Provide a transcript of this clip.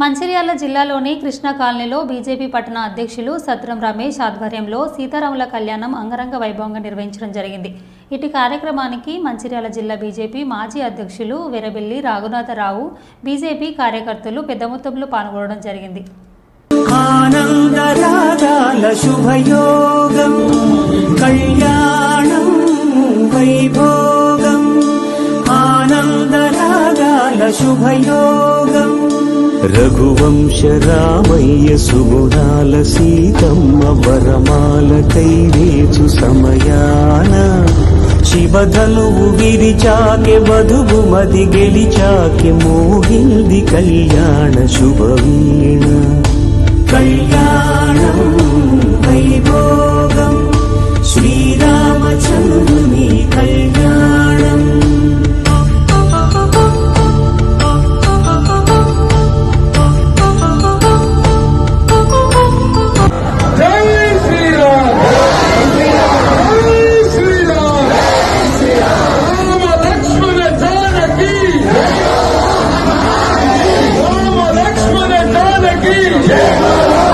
మంచిర్యాల జిల్లాలోని కృష్ణా కాలనీలో బీజేపీ పట్టణ అధ్యక్షులు సత్రం రమేష్ ఆధ్వర్యంలో సీతారాముల కళ్యాణం అంగరంగ వైభవంగా నిర్వహించడం జరిగింది. ఇటు కార్యక్రమానికి మంచిర్యాల జిల్లా బీజేపీ మాజీ అధ్యక్షులు వెరబెల్లి రాఘునాథరావు బీజేపీ కార్యకర్తలు పెద్ద మొత్తంలో పాల్గొనడం జరిగింది. శుభయోగం కళ్యాణం వైభోగం. శుభయోగం. రఘువంశ రామయ్య సుగుణాల సీతమ్మ వరమాల కైవేచు సమయాన. శివధనువు విరిచాకె వధువు మది గెలిచాకె మోహింది కళ్యాణ శుభవీణ. కళ్యాణం వైభోగం